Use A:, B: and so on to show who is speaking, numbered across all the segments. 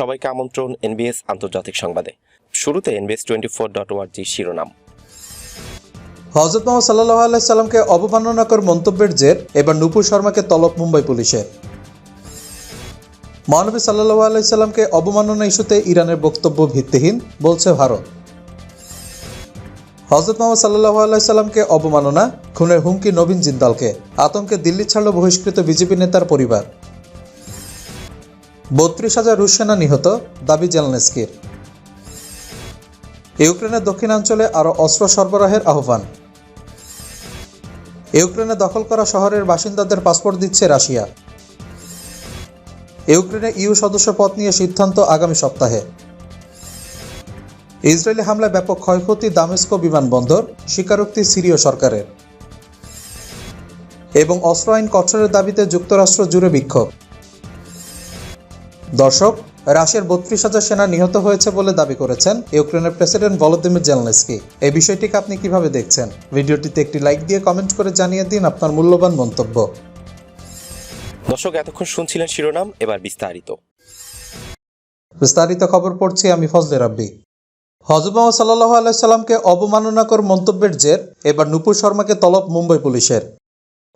A: সবাইকে আমন্ত্রণ এনবিএস আন্তর্জাতিক সংবাদে। শুরুতে এনবিএস টোয়েন্টি ফোর ডট ওয়ার্জি শিরোনাম।
B: হজরত মোহাম্মদ সাল্লাহ আলাইসাল্লামকে অবমাননাকর মন্তব্যের জের, এবার নুপুর শর্মাকে তলব মুম্বাই পুলিশের। মহানবী সাল্লাহ আলাইসাল্লামকে অবমাননা ইস্যুতে ইরানের বক্তব্য ভিত্তিহীন, বলছে ভারত। হজরত মোহাম্মদ সাল্লাহ আলাইসাল্লামকে অবমাননা, খুনের হুমকি নবীন জিন্দালকে, আতঙ্কে দিল্লি ছাড়ল বহিষ্কৃত বিজেপি নেতার পরিবার। বত্রিশ হাজার রুশ সেনা নিহত দাবি জেলনেস্কির। ইউক্রেনের দক্ষিণাঞ্চলে আরও অস্ত্র সরবরাহের আহ্বান। ইউক্রেনে দখল করা শহরের বাসিন্দাদের পাসপোর্ট দিচ্ছে রাশিয়া। ইউক্রেনে ইউ সদস্য পদ নিয়ে সিদ্ধান্ত আগামী সপ্তাহে। ইসরায়েলি হামলায় ব্যাপক ক্ষয়ক্ষতি দামেস্কো বিমানবন্দর, স্বীকারোক্তি সিরীয় সরকারের। এবং অস্ত্র আইন কঠোরের দাবিতে যুক্তরাষ্ট্র জুড়ে বিক্ষোভ। দর্শক রাশিয়ার বত্রিশ হাজার সেনা নিহত হয়েছে বলে দাবি করেছেন ইউক্রেনের প্রেসিডেন্ট ভলোদিমির জেলনেস্কি। এই বিষয়টিকে আপনি কীভাবে দেখছেন? ভিডিওটিতে একটি লাইক দিয়ে কমেন্ট করে জানিয়ে দিন আপনার মূল্যবান মন্তব্য।
A: দর্শক এতক্ষণ শুনছিলেন শিরোনাম এবার বিস্তারিত।
B: বিস্তারিত খবর পড়ছি আমি ফজলে রাব্বি। মোহাম্মদ সাল্লাহ আলাইসাল্লামকে অবমাননাকর মন্তব্যের জের এবার নুপুর শর্মাকে তলব মুম্বাই পুলিশের।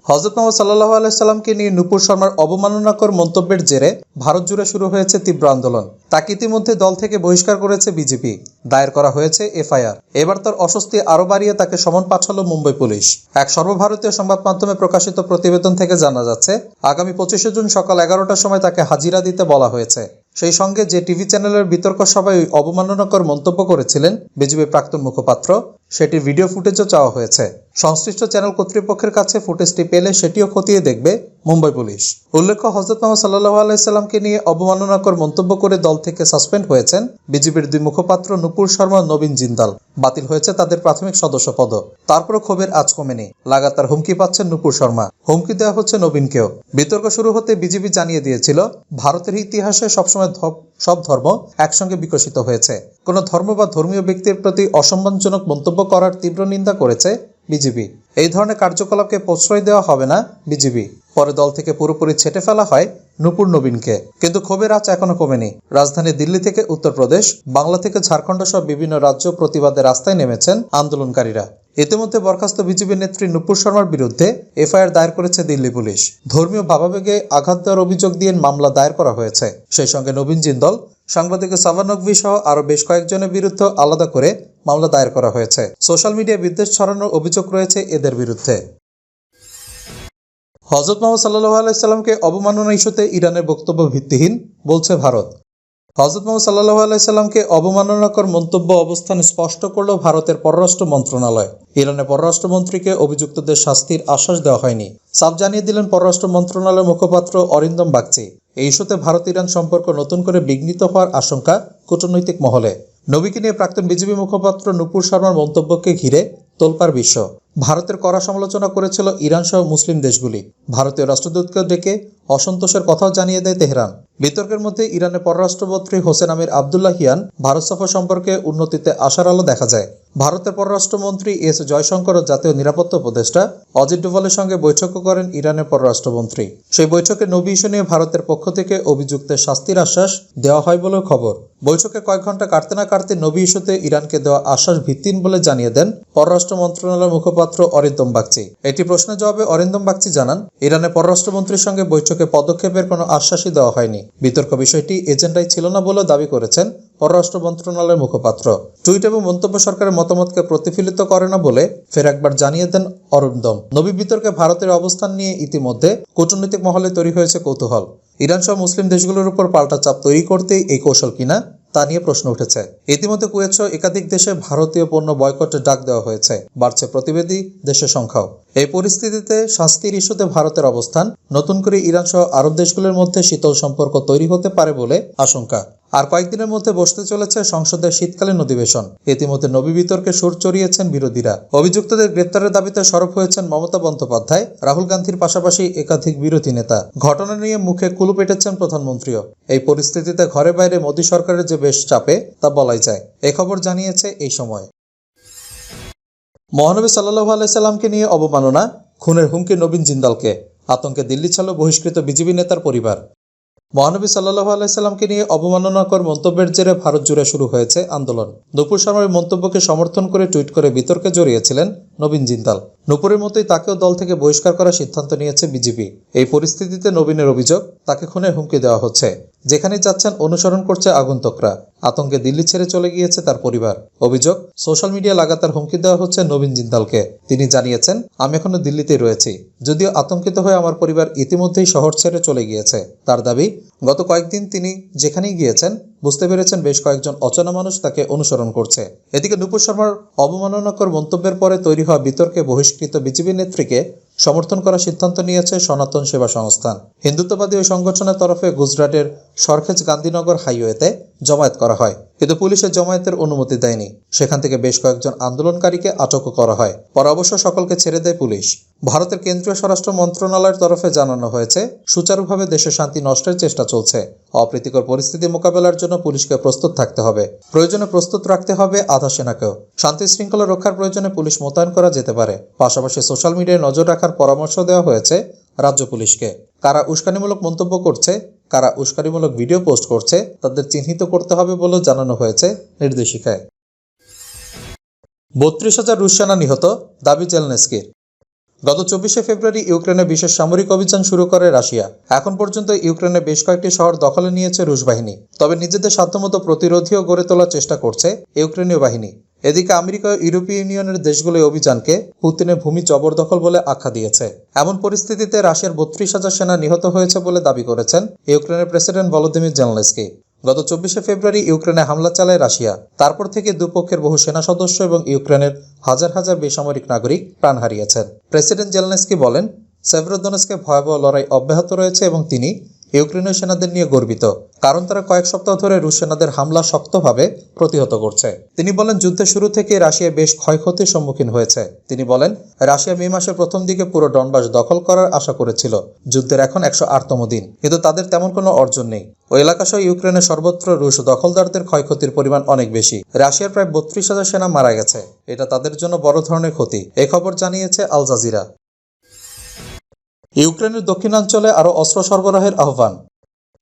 B: হজরত মোহাম্মদ সাল্লাহ আলাইসাল্লামকে নিয়ে নুপুর শর্মার অবমাননাকর মন্তব্যের জেরে ভারত জুড়ে শুরু হয়েছে তীব্র আন্দোলন। তাকে ইতিমধ্যে দল থেকে বহিষ্কার করেছে বিজেপি। দায়ের করা হয়েছে এফআইআর। এবার তার অস্বস্তি আরও বাড়িয়ে তাকে সমন পাঠালো মুম্বাই পুলিশ। এক সর্বভারতীয় সংবাদ মাধ্যমে প্রকাশিত প্রতিবেদন থেকে জানা যাচ্ছে, আগামী পঁচিশে জুন সকাল এগারোটার সময় তাকে হাজিরা দিতে বলা হয়েছে। সেই সঙ্গে যে টিভি চ্যানেলের বিতর্ক সভায় অবমাননাকর মন্তব্য করেছিলেন বিজেপি প্রাক্তন মুখপাত্র সেটির ভিডিও ফুটেজও চাওয়া হয়েছে। সংশ্লিষ্ট চ্যানেল কর্তৃপক্ষের কাছে ফুটেজটি পেলে সেটিও খতিয়ে দেখবে মুম্বাই পুলিশ। উল্লেখ্য হজরত মোহাম্মদ সাল্লাহ আলাইসাল্লামকে নিয়ে অবমাননাকর মন্তব্য করে দল থেকে সাসপেন্ড হয়েছেন বিজেপির দুই মুখপাত্র নুপুর শর্মা নবীন জিন্দাল। বাতিল হয়েছে তাদের প্রাথমিক সদস্য পদ। তারপরও ক্ষোভের আজ কমেনি। লাগাতার হুমকি পাচ্ছেন নুপুর শর্মা। হুমকি দেওয়া হচ্ছে নবীনকেও। বিতর্ক শুরু হতে বিজেপি জানিয়ে দিয়েছিল, ভারতের ইতিহাসে সবসময় ধ- সব ধর্ম একসঙ্গে বিকশিত হয়েছে। কোনো ধর্ম বা ধর্মীয় ব্যক্তির প্রতি অসম্মানজনক মন্তব্য করার তীব্র নিন্দা করেছে বিজেপি। এই ধরনের কার্যকলাপকে প্রশ্রয় দেওয়া হবে না বিজেপি। পরে দল থেকে পুরোপুরি ছেটে ফেলা হয় নুপুর নবীনকে। কিন্তু ক্ষোভের আঁচ এখনও কমেনি। রাজধানী দিল্লি থেকে উত্তরপ্রদেশ, বাংলা থেকে ঝাড়খণ্ড সহ বিভিন্ন রাজ্য প্রতিবাদে রাস্তায় নেমেছেন আন্দোলনকারীরা। ইতিমধ্যে বরখাস্ত বিজেপি নেত্রী নুপুর শর্মার বিরুদ্ধে এফআইআর দায়ের করেছে দিল্লি পুলিশ। ধর্মীয় ভাবাবেগে আঘাত দেওয়ার অভিযোগ দিয়ে মামলা দায়ের করা হয়েছে। সেই সঙ্গে নবীন জিন্দল, সাংবাদিক সাভার নকভি সহ আরও বেশ কয়েকজনের বিরুদ্ধে আলাদা করে মামলা দায়ের করা হয়েছে। সোশ্যাল মিডিয়ায় বিদ্বেষ ছড়ানোর অভিযোগ রয়েছে এদের বিরুদ্ধে। হজরত মোহাম্মদ সাল্লাহ আলাইসাল্লামকে অবমাননা ইস্যুতে ইরানের বক্তব্য ভিত্তিহীন বলছে ভারত। হজরত মোহাম্মদ সাল্লাহ আলাইসাল্লামকে অবমাননাকর মন্তব্য অবস্থান স্পষ্ট করল ভারতের পররাষ্ট্র মন্ত্রণালয়। ইরানের পররাষ্ট্রমন্ত্রীকে অভিযুক্তদের শাস্তির আশ্বাস দেওয়া হয়নি। সাফ জানিয়ে দিলেন পররাষ্ট্র মন্ত্রণালয়ের মুখপাত্র অরিন্দম বাগচি। এই ইস্যুতে ভারত ইরান সম্পর্ক নতুন করে বিঘ্নিত হওয়ার আশঙ্কা কূটনৈতিক মহলে। নবীকে নিয়ে প্রাক্তন বিজেপি মুখপাত্র নুপুর শর্মার মন্তব্যকে ঘিরে তোলপার বিশ্ব। ভারতের কড়া সমালোচনা করেছিল ইরান সহ মুসলিম দেশগুলি। ভারতীয় রাষ্ট্রদূতকে ডেকে অসন্তোষের কথাও জানিয়ে দেয় তেহরান। বিতর্কের মধ্যে ইরানের পররাষ্ট্রমন্ত্রী হোসেন আমির আবদুল্লাহ হিয়ান ভারত সফর সম্পর্কে উন্নতিতে আশার আলো দেখা যায়। ভারতের পররাষ্ট্রমন্ত্রী এস জয়শঙ্কর জাতীয় নিরাপত্তা উপদেষ্টা অজিত ডোভালের সঙ্গে বৈঠকও করেন ইরানের পররাষ্ট্রমন্ত্রী। সেই বৈঠকে নবী ইস্যু নিয়ে ভারতের পক্ষ থেকে অভিযুক্তের শাস্তির আশ্বাস দেওয়া হয় বলেও খবর। বৈঠকে কয়েক ঘণ্টা কাটতে না কাটতে নবী ইস্যুতে ইরানকে দেওয়া আশ্বাস ভিত্তিহীন বলে জানিয়ে দেন পররাষ্ট্র মন্ত্রণালয়ের মুখপাত্র অরিন্দম বাগচি। এটি প্রশ্নের জবাবে অরিন্দম বাগচি জানান, ইরানের পররাষ্ট্রমন্ত্রীর সঙ্গে বৈঠকে পদক্ষেপের কোনো আশ্বাসই দেওয়া হয়নি। বিতর্ক বিষয়টি এজেন্ডায় ছিল না বলেও দাবি করেছেন পররাষ্ট্র মন্ত্রণালয়ের মুখপাত্র। টুইট এবং মন্তব্য সরকারের মতামতকে প্রতিফলিত করে না বলে ফের একবার জানিয়ে দেন অরিন্দম নবী বিতর্কে ভারতের অবস্থান নিয়ে ইতিমধ্যে কূটনৈতিক মহলে তৈরি হয়েছে কৌতূহল। ইরান সহ মুসলিম দেশগুলোর উপর পাল্টা চাপ তৈরি করতেই এই কৌশল কিনা তা নিয়ে প্রশ্ন উঠেছে। ইতিমধ্যে সহ একাধিক দেশে ভারতীয় পণ্য বয়কটের ডাক দেওয়া হয়েছে। বাড়ছে প্রতিবেদী দেশের সংখ্যাও। এই পরিস্থিতিতে শাস্তির ইস্যুতে ভারতের অবস্থান, নতুন করে ইরান সহ আরব দেশগুলোর মধ্যে শীতল সম্পর্ক তৈরি হতে পারে বলে আশঙ্কা। আর কয়েকদিনের মধ্যে বসতে চলেছে সংসদের শীতকালীন অধিবেশন। ইতিমধ্যে নবী বিতর্কে সুর চড়িয়েছেন বিরোধীরা। অভিযুক্তদের গ্রেপ্তারের দাবিতে সরব হয়েছেন মমতা বন্দ্যোপাধ্যায়, রাহুল গান্ধীর পাশাপাশি একাধিক বিরোধী নেতা। ঘটনা নিয়ে মুখে কুলু পেটেছেন প্রধানমন্ত্রীও। এই পরিস্থিতিতে ঘরে বাইরে মোদী সরকারের যে বেশ চাপে, তা বলাই যায়। এ খবর জানিয়েছে এই সময়। মহানবী সাল্লাহ আলাইসাল্লামকে নিয়ে অবমাননা, খুনের হুমকি নবীন জিন্দালকে, আতঙ্কে দিল্লি ছাড়ল বহিষ্কৃত বিজেপি নেতার পরিবার। মহানবী সাল্লাহ আলাইসাল্লামকে নিয়ে অবমাননাকর মন্তব্যের জেরে ভারত জুড়ে শুরু হয়েছে আন্দোলন। নুপুর শর্মার মন্তব্যকে সমর্থন করে টুইট করে বিতর্কে জড়িয়েছিলেন নবীন জিন্দাল। নুপুরের মতোই তাকেও দল থেকে বহিষ্কার করার সিদ্ধান্ত নিয়েছে বিজেপি এই পরিস্থিতিতে নবীনের অভিযোগ, তাকে খুনের হুমকি দেওয়া হচ্ছে। যেখানে যাচ্ছেন অনুসরণ করছে আগন্তকরা। আতঙ্কে দিল্লি ছেড়ে চলে গিয়েছে তার পরিবার। অভিযোগ, সোশ্যাল মিডিয়া লাগাতার হুমকি দেওয়া হচ্ছে নবীন জিন্দালকে। তিনি জানিয়েছেন, আমি এখনও দিল্লিতেই রয়েছি। যদিও আতঙ্কিত হয়ে আমার পরিবার ইতিমধ্যেই শহর ছেড়ে চলে গিয়েছে। তার দাবি, গত কয়েকদিন তিনি যেখানেই গিয়েছেন, বুঝতে পেরেছেন বেশ কয়েকজন অচেনা মানুষ তাকে অনুসরণ করছে। এদিকে নুপুর শর্মার অবমাননাকর মন্তব্যের পরে তৈরি হওয়া বিতর্কে বহিষ্কৃত বিজেপি নেত্রীকে সমর্থন করার সিদ্ধান্ত নিয়েছে সনাতন সেবা সংস্থান। হিন্দুত্ববাদী ওই সংগঠনের তরফে গুজরাটের সরখেজ গান্ধীনগর হাইওয়েতে জমায়েত করা হয়, কিন্তু পুলিশের জমায়েতের অনুমতি দেয়নি। সেখান থেকে বেশ কয়েকজন আন্দোলনকারীকে আটকও করা হয়। পরে অবশ্য সকলকে ছেড়ে দেয় পুলিশ। ভারতের কেন্দ্রীয় স্বরাষ্ট্র মন্ত্রণালয়ের তরফে জানানো হয়েছে, সুচারুভাবে দেশে শান্তি নষ্টের চেষ্টা চলছে। অপ্রীতিকর পরিস্থিতি মোকাবেলার জন্য পুলিশকে প্রস্তুত থাকতে হবে। প্রয়োজনে প্রস্তুত রাখতে হবে আধা সেনাকেও। শান্তি শৃঙ্খলা রক্ষার প্রয়োজনে পুলিশ মোতায়েন করা যেতে পারে। পাশাপাশি সোশ্যাল মিডিয়ায় নজর রাখার পরামর্শ দেওয়া হয়েছে রাজ্য পুলিশকে। কারা উস্কানিমূলক মন্তব্য করছে, কারা উস্কানিমূলক ভিডিও পোস্ট করছে, তাদের চিহ্নিত করতে হবে বলেও জানানো হয়েছে নির্দেশিকায়। বত্রিশ হাজার রুশ সেনা নিহত, দাবি জেলনেস্কির। গত চব্বিশে ফেব্রুয়ারি ইউক্রেনে বিশেষ সামরিক অভিযান শুরু করে রাশিয়া। এখন পর্যন্ত ইউক্রেনে বেশ কয়েকটি শহর দখলে নিয়েছে রুশ বাহিনী। তবে নিজেদের সাধ্যমতো প্রতিরোধীও গড়ে তোলার চেষ্টা করছে ইউক্রেনীয় বাহিনী। এদিকে আমেরিকা ও ইউরোপীয় ইউনিয়নের দেশগুলো এই অভিযানকে পুতিনের ভূমি জবরদখল বলে আখ্যা দিয়েছে। এমন পরিস্থিতিতে রাশিয়ার বত্রিশ হাজার সেনা নিহত হয়েছে বলে দাবি করেছেন ইউক্রেনের প্রেসিডেন্ট ভলোদিমির জেলনেস্কি। গত চব্বিশে ফেব্রুয়ারি ইউক্রেনে হামলা চালায় রাশিয়া। তারপর থেকে দুপক্ষের বহু সেনা সদস্য এবং ইউক্রেনের হাজার হাজার বেসামরিক নাগরিক প্রাণ হারিয়েছেন। প্রেসিডেন্ট জেলনেস্কি বলেন, সেভরোদনেস্কে ভয়াবহ লড়াই অব্যাহত রয়েছে এবং তিনি ইউক্রেনীয় সেনাদের নিয়ে গর্বিত, কারণ তারা কয়েক সপ্তাহ ধরে রুশ সেনাদের হামলা শক্তভাবে প্রতিহত করছে। তিনি বলেন, যুদ্ধের শুরু থেকে রাশিয়া বেশ ক্ষয়ক্ষতির সম্মুখীন হয়েছে। তিনি বলেন, রাশিয়া মে মাসের প্রথম দিকে পুরো ডনবাস দখল করার আশা করেছিল। যুদ্ধের এখন একশো আটতম দিন, কিন্তু তাদের তেমন কোনো অর্জন নেই। ওই এলাকাসহ ইউক্রেনের সর্বত্র রুশ দখলদারদের ক্ষয়ক্ষতির পরিমাণ অনেক বেশি। রাশিয়ার প্রায় বত্রিশ হাজার সেনা মারা গেছে। এটা তাদের জন্য বড় ধরনের ক্ষতি, এ খবর জানিয়েছে আল জাজিরা। ইউক্রেনের দক্ষিণাঞ্চলে আরও অস্ত্র সরবরাহের আহ্বান।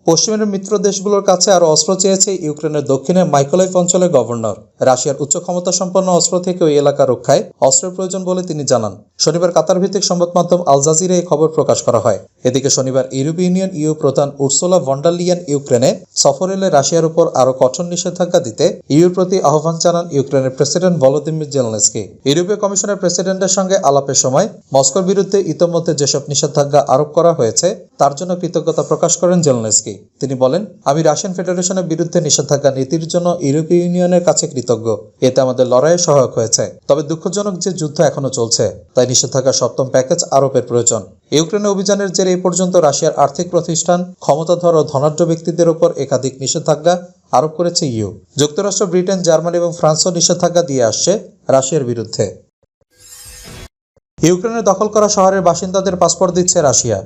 B: পশ্চিমের মিত্র দেশগুলোর কাছে আরও অস্ত্র চেয়েছে ইউক্রেনের দক্ষিণে মাইকোলাইভ অঞ্চলের গভর্নর। রাশিয়ার উচ্চ ক্ষমতা সম্পন্ন অস্ত্র থেকে ওই এলাকা রক্ষায় অস্ত্রের প্রয়োজন বলে তিনি জানান। শনিবার কাতার ভিত্তিক সংবাদ মাধ্যম আল জাজিরে এই খবর প্রকাশ করা হয়। এদিকে শনিবার ইউরোপীয় ইউনিয়ন ইউ প্রধান উর্সোলা ভন্ডালিয়ান ইউক্রেনে সফর এলে রাশিয়ার উপর আরও কঠোর নিষেধাজ্ঞা দিতে ইউর প্রতি আহ্বান জানান ইউক্রেনের প্রেসিডেন্ট ভলোদিমির জেলনেসকি। ইউরোপীয় কমিশনের প্রেসিডেন্টের সঙ্গে আলাপের সময় মস্কোর বিরুদ্ধে ইতোমধ্যে যেসব নিষেধাজ্ঞা আরোপ করা হয়েছে, তার জন্য কৃতজ্ঞতা প্রকাশ করেন জেলনেসকি। তিনি বলেন, আমি রাশিয়ান ফেডারেশনের বিরুদ্ধে নিষেধাজ্ঞা নীতির জন্য ইউরোপীয় ইউনিয়নের কাছে কৃতজ্ঞ। এতে আমাদের লড়াইয়ে সহায়ক হয়েছে। তবে দুঃখজনক যে যুদ্ধ এখনও চলছে, তাই নিষেধাজ্ঞা সপ্তম প্যাকেজ আরোপের প্রয়োজন। ইউক্রেনে অভিযানের জেরে এই পর্যন্ত রাশিয়ার আর্থিক প্রতিষ্ঠান, ক্ষমতাধর ও ধনাঢ্য ব্যক্তিদের উপর একাধিক নিষেধাজ্ঞা আরোপ করেছে ইউ। যুক্তরাষ্ট্র, ব্রিটেন, জার্মানি এবং ফ্রান্সও নিষেধাজ্ঞা দিয়ে আসছে রাশিয়ার বিরুদ্ধে। ইউক্রেনের দখল করা শহরের বাসিন্দাদের পাসপোর্ট দিচ্ছে রাশিয়া।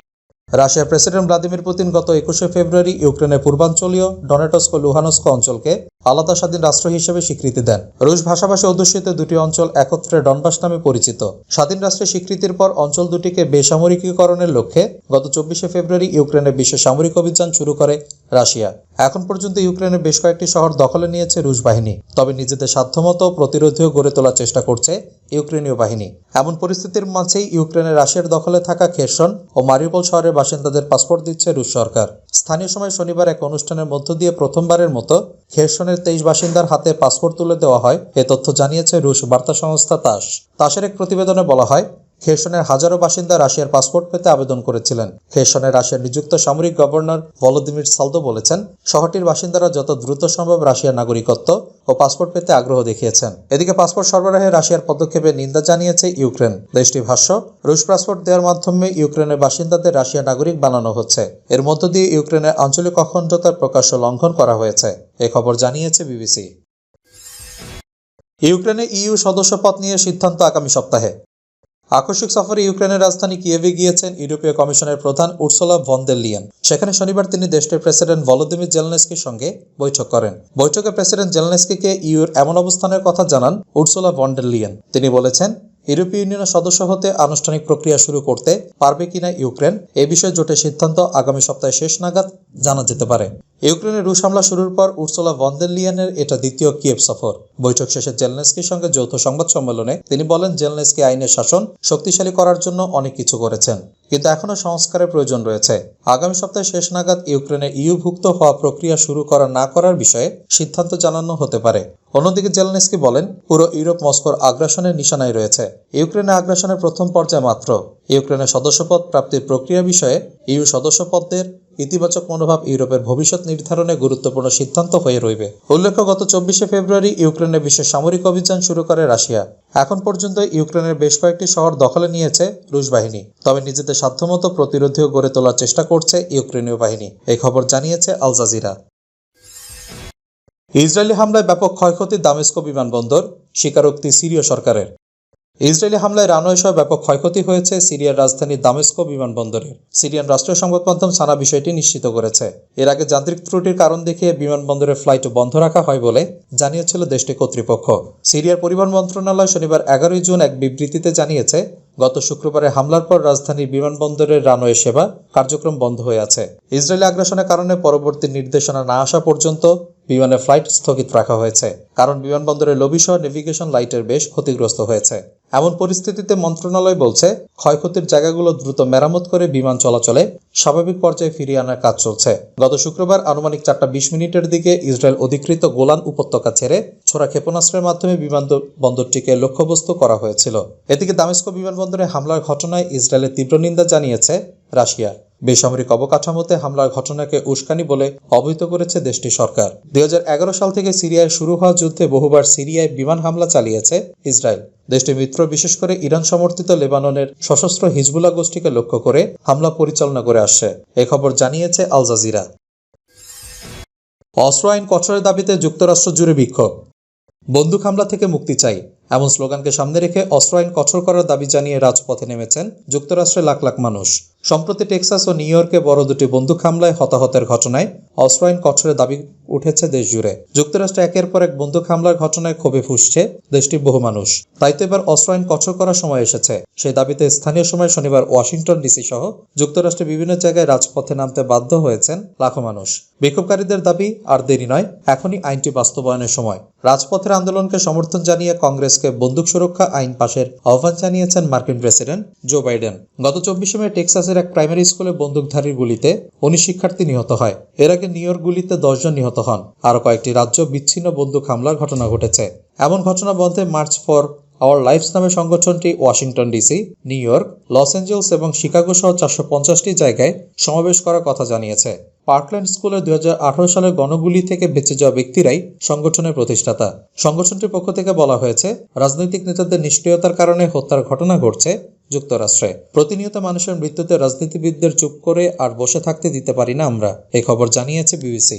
B: রাশিয়ার প্রেসিডেন্ট ভ্লাদিমির পুতিন গত একুশে ফেব্রুয়ারি ইউক্রেনের পূর্বাঞ্চলীয় ডনেটস্ক ও লুহানস্ক অঞ্চলকে আলাদা স্বাধীন রাষ্ট্র হিসেবে স্বীকৃতি দেন। রুশ ভাষাভাষী অধ্যুষিত দুটি অঞ্চল একত্রে ডনবাস নামে পরিচিত। স্বাধীন রাষ্ট্রের স্বীকৃতির পর অঞ্চল দুটিকে বেসামরিকীকরণের লক্ষ্যে গত চব্বিশে ফেব্রুয়ারি ইউক্রেনের বিশেষ সামরিক অভিযান শুরু করে রাশিয়া। এখন পর্যন্ত ইউক্রেনের বেশ কয়েকটি শহর দখলে নিয়েছে রুশ বাহিনী, তবে নিজেদের সাধ্যমতো প্রতিরোধীও গড়ে তোলার চেষ্টা করছে ইউক্রেনীয় বাহিনী। এমন পরিস্থিতির মাঝেই ইউক্রেনের রাশিয়ার দখলে থাকা খেরসন ও মারিউপল শহরের বাসিন্দাদের পাসপোর্ট দিচ্ছে রুশ সরকার। স্থানীয় সময় শনিবার এক অনুষ্ঠানের মধ্য দিয়ে প্রথমবারের মতো খেরসনের তেইশ বাসিন্দার হাতে পাসপোর্ট তুলে দেওয়া হয়। এ তথ্য জানিয়েছে রুশ বার্তা সংস্থা তাস। তাসের এক প্রতিবেদনে বলা হয় খেরসনের হাজারো বাসিন্দা রাশিয়ার পাসপোর্ট পেতে আবেদন করেছিলেন। খেরসনের রাশিয়ার নিযুক্ত সামরিক গভর্নর ভলোদিমির সালদো বলেছেন, শহরটির বাসিন্দারা যত দ্রুত সম্ভব রাশিয়ার নাগরিকত্ব ও পাসপোর্ট পেতে আগ্রহ দেখিয়েছেন। এদিকে পাসপোর্ট সরবরাহে রাশিয়ার পদক্ষেপে নিন্দা জানিয়েছে ইউক্রেন। দেশটির ভাষ্য, রুশ পাসপোর্ট দেওয়ার মাধ্যমে ইউক্রেনের বাসিন্দাদের রাশিয়ার নাগরিক বানানো হচ্ছে। এর মধ্য দিয়ে ইউক্রেনের আঞ্চলিক অখণ্ডতার প্রকাশ্য লঙ্ঘন করা হয়েছে। এ খবর জানিয়েছে বিবিসি। ইউক্রেনে ইইউ সদস্যপদ নিয়ে সিদ্ধান্ত আগামী সপ্তাহে। আকস্মিক সফরে ইউক্রেনের রাজধানী কিয়েভে গিয়েছেন ইউরোপীয় কমিশনের প্রধান উর্সলা ভন্দের লিয়ান সেখানে শনিবার তিনি দেশটির প্রেসিডেন্ট ভলোদিমির জেলনেস্কির সঙ্গে বৈঠক করেন। বৈঠকে প্রেসিডেন্ট জেলনেস্কিকে ইউর এমন অবস্থানের কথা জানান উর্সলা ভন্ডের লিয়ান তিনি বলেছেন ইউরোপীয় ইউনিয়নের সদস্য হতে আনুষ্ঠানিক প্রক্রিয়া শুরু করতে পারবে কিনা ইউক্রেন, এ বিষয়ে জোটের সিদ্ধান্ত আগামী সপ্তাহে শেষ নাগাদ জানা যেতে পারে। ইউক্রেনের রুশ হামলা শুরুর পর উর্সোলা লিয়ানের এটা দ্বিতীয় কিয়েভ সফর। বৈঠক শেষে জেলনেস্কির সঙ্গে যৌথ সংবাদ সম্মেলনে তিনি বলেন, জেলনেস্কি আইনের শাসন শক্তিশালী করার জন্য অনেক কিছু করেছেন। কিন্তু এখনও সংস্কারের প্রয়োজন রয়েছে। আগামী সপ্তাহে শেষ নাগাদ ইউক্রেনে ইউভুক্ত হওয়া প্রক্রিয়া শুরু করা না করার বিষয়ে সিদ্ধান্ত জানানো হতে পারে। অন্যদিকে জেলনেস্কি বলেন, পুরো ইউরোপ মস্কোর আগ্রাসনের নিশানায় রয়েছে। ইউক্রেনে আগ্রাসনের প্রথম পর্যায়ে মাত্র। ইউক্রেনের সদস্যপদ প্রাপ্তির প্রক্রিয়া বিষয়ে ইউ সদস্যপদদের ইতিবাচক মনোভাব ইউরোপের ভবিষ্যৎ নির্ধারণে গুরুত্বপূর্ণ সিদ্ধান্ত হয়ে রইবে। উল্লেখ্য, গত চব্বিশে ফেব্রুয়ারি ইউক্রেনে বিশেষ সামরিক অভিযান শুরু করে রাশিয়া। এখন পর্যন্ত ইউক্রেনের বেশ কয়েকটি শহর দখলে নিয়েছে রুশ বাহিনী। তবে নিজেদের সাধ্যমতো প্রতিরোধীও গড়ে তোলার চেষ্টা করছে ইউক্রেনীয় বাহিনী এই খবর জানিয়েছে আল জাজিরা। ইসরায়েলি হামলায় ব্যাপক ক্ষয়ক্ষতি দামেস্কো বিমানবন্দর, স্বীকারোক্তি সিরীয় সরকারের। ইসরায়েলি হামলায় রানওয়ে সহ ব্যাপক ক্ষয়ক্ষতি হয়েছে সিরিয়ার রাজধানী দামেস্কো বিমানবন্দরের সিরিয়ান রাষ্ট্রীয় সংবাদ মাধ্যম সানা বিষয়টি নিশ্চিত করেছে। এর আগে যান্ত্রিক ত্রুটির কারণ দেখিয়ে বিমানবন্দরের ফ্লাইট বন্ধ রাখা হয় বলে জানিয়েছিল দেশটি কর্তৃপক্ষ। সিরিয়ার পরিবহন মন্ত্রণালয় শনিবার এগারোই জুন এক বিবৃতিতে জানিয়েছে, গত শুক্রবারে হামলার পর রাজধানীর বিমানবন্দরের রানওয়ে সেবা কার্যক্রম বন্ধ হয়ে আছে। ইসরায়েলি আগ্রাসনের কারণে পরবর্তী নির্দেশনা না আসা পর্যন্ত বিমানের ফ্লাইট স্থগিত রাখা হয়েছে, কারণ বিমানবন্দরের লবি সহ নেভিগেশন লাইটের বেশ ক্ষতিগ্রস্ত হয়েছে। এমন পরিস্থিতিতে মন্ত্রণালয় বলছে, ক্ষয়ক্ষতির জায়গাগুলো দ্রুত মেরামত করে বিমান চলাচলে স্বাভাবিক পর্যায়ে ফিরিয়ে আনার কাজ চলছে। গত শুক্রবার আনুমানিক চারটা বিশ মিনিটের দিকে ইসরায়েল অধিকৃত গোলান উপত্যকা ছেড়ে ছোড়া ক্ষেপণাস্ত্রের মাধ্যমে বিমানবন্দরটিকে লক্ষ্যবস্তু করা হয়েছিল। এদিকে দামেস্কো বিমানবন্দরে হামলার ঘটনায় ইসরায়েলের তীব্র নিন্দা জানিয়েছে রাশিয়া। বেসামরিক অবকাঠামোতে হামলার ঘটনাকে উস্কানি বলে অবহিত করেছে দেশটির সরকার। দুই হাজার এগারো সাল থেকে সিরিয়ায় শুরু হওয়া যুদ্ধে বহুবার সিরিয়ায় বিমান হামলা চালিয়েছে ইসরায়েল। দেশটির মিত্র, বিশেষ করে ইরান সমর্থিত লেবাননের সশস্ত্র হিজবুল্লাহ গোষ্ঠীকে লক্ষ্য করে হামলা পরিচালনা করে আসছে। এ খবর জানিয়েছে আল জাজিরা। অস্ত্র আইন কঠোরের দাবিতে যুক্তরাষ্ট্র জুড়ে বিক্ষোভ। বন্দুক হামলা থেকে মুক্তি চাই, এমন স্লোগানকে সামনে রেখে অস্ত্র আইন কঠোর করার দাবি জানিয়ে রাজপথে নেমেছেন যুক্তরাষ্ট্রের লাখ লাখ মানুষ। সম্প্রতি টেক্সাস ও নিউ ইয়র্কে বড় দুটি বন্দুক হামলায় হতাহতের ঘটনায় অস্ত্র আইন কঠোরের দাবি উঠেছে দেশ জুড়ে যুক্তরাষ্ট্রে একের পর এক বন্দুক হামলার ঘটনায় ক্ষোভে ফুসছে দেশটির বহু মানুষ। তাই তো এবার অস্ত্র আইন কঠোর করার সময় এসেছে। সেই দাবিতে স্থানীয় সময় শনিবার ওয়াশিংটন ডিসি সহ যুক্তরাষ্ট্রের বিভিন্ন জায়গায় রাজপথে নামতে বাধ্য হয়েছেন লাখো মানুষ। বিক্ষোভকারীদের দাবি, আর দেরি নয়, এখনই আইনটি বাস্তবায়নের সময়। রাজপথের আন্দোলনকে সমর্থন জানিয়ে কংগ্রেসকে বন্দুক সুরক্ষা আইন পাশের আহ্বান জানিয়েছেন মার্কিন প্রেসিডেন্ট জো বাইডেন। গত চব্বিশে মে টেক্সাসের এক প্রাইমারি স্কুলে বন্দুকধারীর গুলিতে উনিশ শিক্ষার্থী নিহত হয়। এর আগে নিউ ইয়র্ক গুলিতে দশজন নিহত হন। আরও কয়েকটি রাজ্য বিচ্ছিন্ন বন্দুক হামলার ঘটনা ঘটেছে। এমন ঘটনা বন্ধে মার্চ ফর আওয়ার লাইফস নামে সংগঠনটি Washington DC New York Los Angeles এবং শিকাগো সহ চারশো পঞ্চাশটি জায়গায় সমাবেশ করার কথা জানিয়েছে। পার্কল্যান্ড স্কুলের দুই সালের গণগুলি থেকে বেঁচে যাওয়া ব্যক্তিরাই সংগঠনের প্রতিষ্ঠাতা। সংগঠনটির পক্ষ থেকে বলা হয়েছে, রাজনৈতিক নেতাদের নিষ্ক্রিয়তার কারণে হত্যার ঘটনা ঘটছে যুক্তরাষ্ট্রে। প্রতিনিয়ত মানুষের মৃত্যুতে রাজনীতিবিদদের চুপ করে আর বসে থাকতে দিতে পারি না আমরা এই খবর জানিয়েছে বিবিসি।